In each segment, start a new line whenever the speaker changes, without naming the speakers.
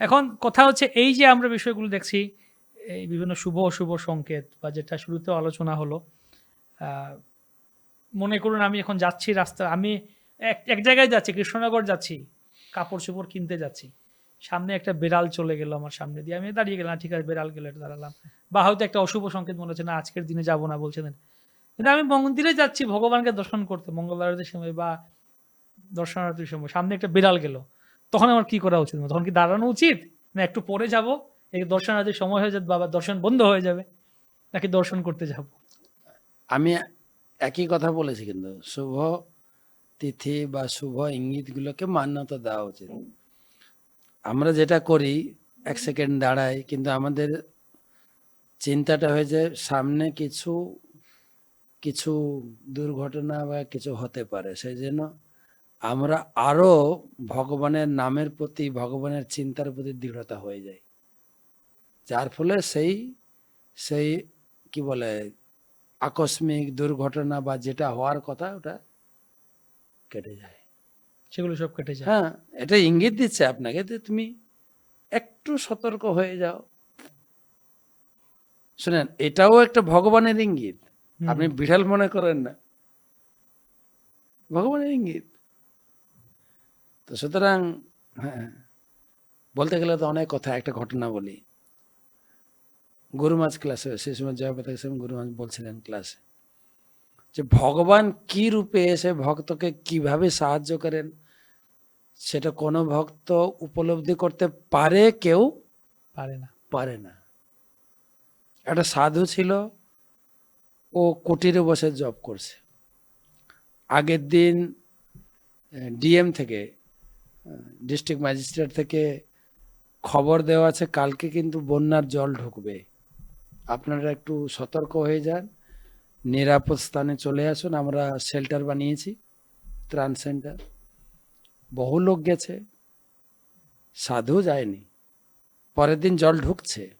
এখন কথা হচ্ছে এই যে আমরা বিষয়গুলো দেখছি, এই বিভিন্ন শুভ অশুভ সংকেত বা যেটা শুরুতে আলোচনা হলো মনে করুন আমি এখন যাচ্ছি রাস্তা, আমি এক এক জায়গায় যাচ্ছি, কৃষ্ণনগর যাচ্ছি, কাপড় চোপড় কিনতে যাচ্ছি। সামনে একটা বেড়াল চলে গেল আমার সামনে দিয়ে, আমি দাঁড়িয়ে গেলাম, ঠিক আছে, বেড়াল গেলে দাঁড়ালাম। বা হয়তো একটা অশুভ সংকেত মনে হচ্ছে, না, আজকের দিনে যাব না বলছেন কিন্তু আমি মন্দিরে যাচ্ছি, ভগবানকে দর্শন করতে মঙ্গলবারের সময় বা দর্শনার্থীর সময়, সামনে একটা বিড়াল গেল। তখন আমার কি করা উচিত? তখন কি দাঁড়ানো উচিত? না একটু পরে যাব? এই দর্শনার্থীর সময় হয়ে যাবে, বাবা, দর্শন বন্ধ হয়ে যাবে, নাকি দর্শন করতে যাব?
আমি একই কথা বলেছি কিন্তু, শুভ তিথি বা শুভ ইঙ্গিতগুলোকে মান্যতা দেওয়া উচিত। আমরা যেটা করি, এক সেকেন্ড দাঁড়াই, কিন্তু আমাদের চিন্তাটা হয়ে যায়, সামনে কিছু কিছু দুর্ঘটনা বা কিছু হতে পারে, সেই জন্য আমরা আরও ভগবানের নামের প্রতি ভগবানের চিন্তার প্রতি দৃঢ়তা হয়ে যায় যার ফলে সেই সেই কি বলে আকস্মিক দুর্ঘটনা বা যেটা হওয়ার কথা ওটা কেটে যায়।
সেগুলো সব কেটে যায়।
হ্যাঁ এটা ইঙ্গিত দিচ্ছে আপনাকে যে তুমি একটু সতর্ক হয়ে যাও। শুনেন এটাও একটা ভগবানের ইঙ্গিত। আপনি বিড়াল মনে করেন না। ভগবানের ইঙ্গিত। তো সুতরাং হ্যাঁ বলতে গেলে তো অনেক কথা একটা ঘটনা বলি। গুরুমাজ ক্লাসে সেই সময় জয়পাতা গুরুমাজ বলছিলেন ক্লাসে যে ভগবান কি রূপে এসে ভক্তকে কীভাবে সাহায্য করেন সেটা কোনো ভক্ত উপলব্ধি করতে পারে কেউ
পারে না।
পারে না। একটা সাধু ছিল ও কুটিরে বসে জব করছে। আগের দিন ডিএম থেকে ডিস্ট্রিক্ট ম্যাজিস্ট্রেট থেকে খবর দেওয়া আছে, কালকে কিন্তু বন্যার জল ঢুকবে। আপনারা একটু সতর্ক হয়ে যান, নিরাপদ স্থানে চলে আসুন, আমরা শেল্টার বানিয়েছি, ত্রাণ সেন্টার বহু লোক গেছে, সাধু যায়নি, পরের দিন জল ঢুকছে।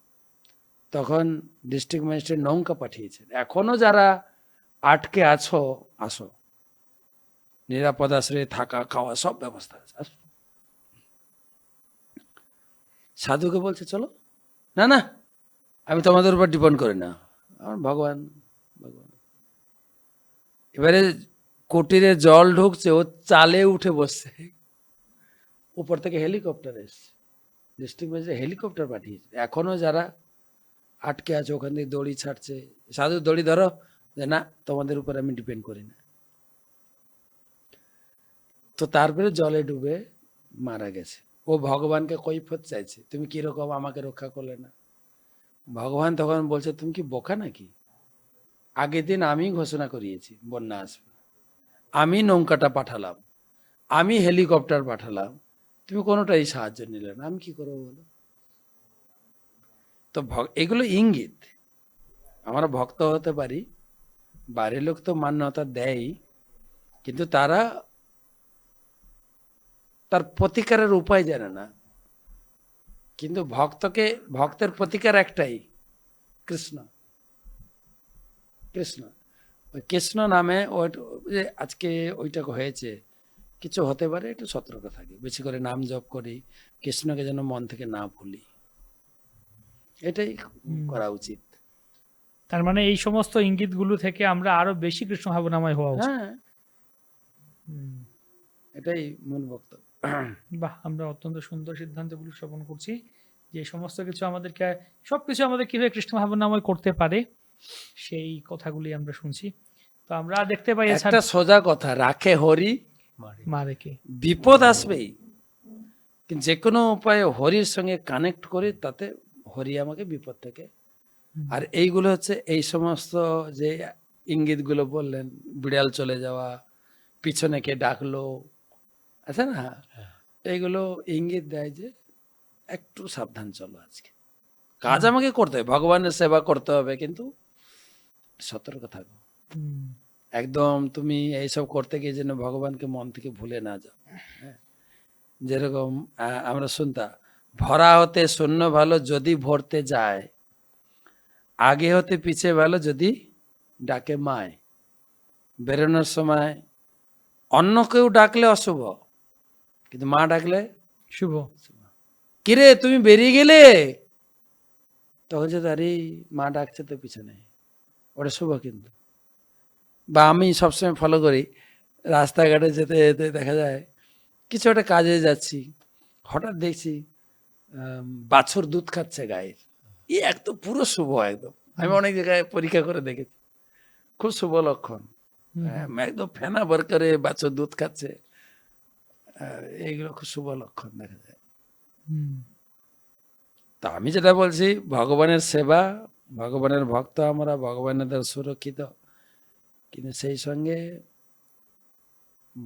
তখন ডিস্ট্রিক্ট ম্যাজিস্ট্রেট নৌকা পাঠিয়েছেন। এখনও যারা আটকে আছো, আসো। নিরাপদ আশ্রয়ে থাকা, খাওয়া সব ব্যবস্থা আছে। সাধুকে বলছে, চলো। না না, আমি তোমাদের উপর ডিপেন্ড করি না। আমার ভগবান ভগবান। এবারে কুটিরে জল ঢুকছে, ও চালে উঠে বসছে। উপর থেকে হেলিকপ্টার এসছে। ডিস্ট্রিক্ট ম্যাজিস্ট্রেট হেলিকপ্টার পাঠিয়েছে। এখনও যারা আটকে আছে, ওখান থেকে দড়ি ছাড়ছে। সাধু দড়ি ধরো, যে না, তোমাদের উপর আমি ডিপেন্ড করি না। তো তারপরে জলে ডুবে মারা গেছে। ও ভগবানকে কৈফত চাইছে। তুমি কীরকম আমাকে রক্ষা করলে না? ভগবান তখন বলছে, তুমি কি বোকা নাকি? আগের দিন আমি ঘোষণা করিয়েছি, বন্যা আসবে। আমি নৌকাটা পাঠালাম, আমি হেলিকপ্টার পাঠালাম। তুমি কোনোটাই সাহায্য নিলে না, আমি কি করব বলো? তো এগুলো ইঙ্গিত। আমরা ভক্ত হতে পারি, বাড়ির লোক তো মান্যতা দেয় কিন্তু তারা তার প্রতিকারের উপায় জানে না। কিন্তু ভক্তকে ভক্তের প্রতিকার একটাই কৃষ্ণ। কৃষ্ণ। ওই কৃষ্ণ নামে ওই আজকে ওইটা হয়েছে কিছু হতে পারে একটু সতর্ক থাকি। বেশি করে নাম জপ করি কৃষ্ণকে যেন মন থেকে না ভুলি। এটাই করা উচিত।
তার মানে এই সমস্ত ইঙ্গিতগুলো থেকে আমরা আরও বেশি কৃষ্ণ ভাবনাময় হওয়া উচিত।
হ্যাঁ। এটাই মূল বক্তব্য।
বাহ আমরা অত্যন্ত সুন্দর সিদ্ধান্তগুলো শ্রবণ করছি যে সমস্ত কিছু আমাদেরকে সবকিছু আমাদের কীভাবে কৃষ্ণ ভাবনাময় করতে পারে সেই কথাগুলি আমরা শুনছি। তো আমরা দেখতে পাই
একটা সোজা কথা রাখে হরি
মা রেখে
বিপদ আসবেই কিন্তু যে কোনো উপায়ে হরির সঙ্গে কানেক্ট করে তাতে হরি আমাকে বিপদ থেকে আর এইগুলো হচ্ছে এই সমস্ত যে ইঙ্গিতগুলো বললেন বিড়াল চলে যাওয়া পিছনে কে ডাকলো আছে না? এইগুলো ইঙ্গিত দেয় যে একটু সাবধান চলো আজকে। কাজ আমাকে করতে হবে ভগবানের সেবা করতে হবে কিন্তু সতর্ক থাকো। একদম তুমি এইসব করতে গিয়ে যেন ভগবানকে মন থেকে ভুলে না যাও। হ্যাঁ। যেরকম আমরা শুনতাম ভরা হতে শূন্য ভালো যদি ভরতে যায় আগে হতে পিছে ভালো যদি ডাকে মায়। বেরোনোর সময় অন্য কেউ ডাকলে অশুভ। কিন্তু মা ডাকলে
শুভ।
কিরে তুমি বেরিয়ে গেলে? তখন যে আরে মা ডাকছে তো পিছনে। ওটা শুভ কিন্তু। বা আমি সবসময় ফলো করি। রাস্তাঘাটে যেতে যেতে দেখা যায় কিছু একটা কাজে যাচ্ছি। হঠাৎ দেখছি বাছুর দুধ খাচ্ছে গায়ের। ই একদম পুরো শুভ একদম। আমি অনেক জায়গায় পরীক্ষা করে দেখেছি। খুব শুভ লক্ষণ। হ্যাঁ, একদম ফেনা বার করে বাছুর দুধ খাচ্ছে। এইগুলো খুব শুভ লক্ষণ দেখা যায়। তা আমি যেটা বলছি ভগবানের সেবা ভগবানের ভক্ত আমরা ভগবানের দ্বারা সুরক্ষিত। কিন্তু সেই সঙ্গে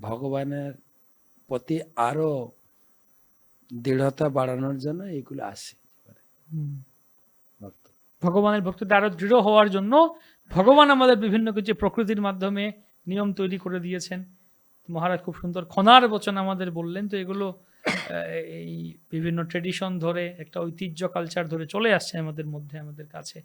ভগবানের প্রতি আরও দৃঢ়তা বাড়ানোর জন্য এইগুলো আসে।
ভগবানের ভক্তিতে আরও দৃঢ় হওয়ার জন্য ভগবান আমাদের বিভিন্ন কিছু প্রকৃতির মাধ্যমে নিয়ম তৈরি করে দিয়েছেন। মহারাজ খুব সুন্দর খনার বচন আমাদের বললেন। তো এগুলো এই বিভিন্ন ট্রেডিশন ধরে, একটা ঐতিহ্য কালচার ধরে চলে আসছে আমাদের মধ্যে, আমাদের কাছে।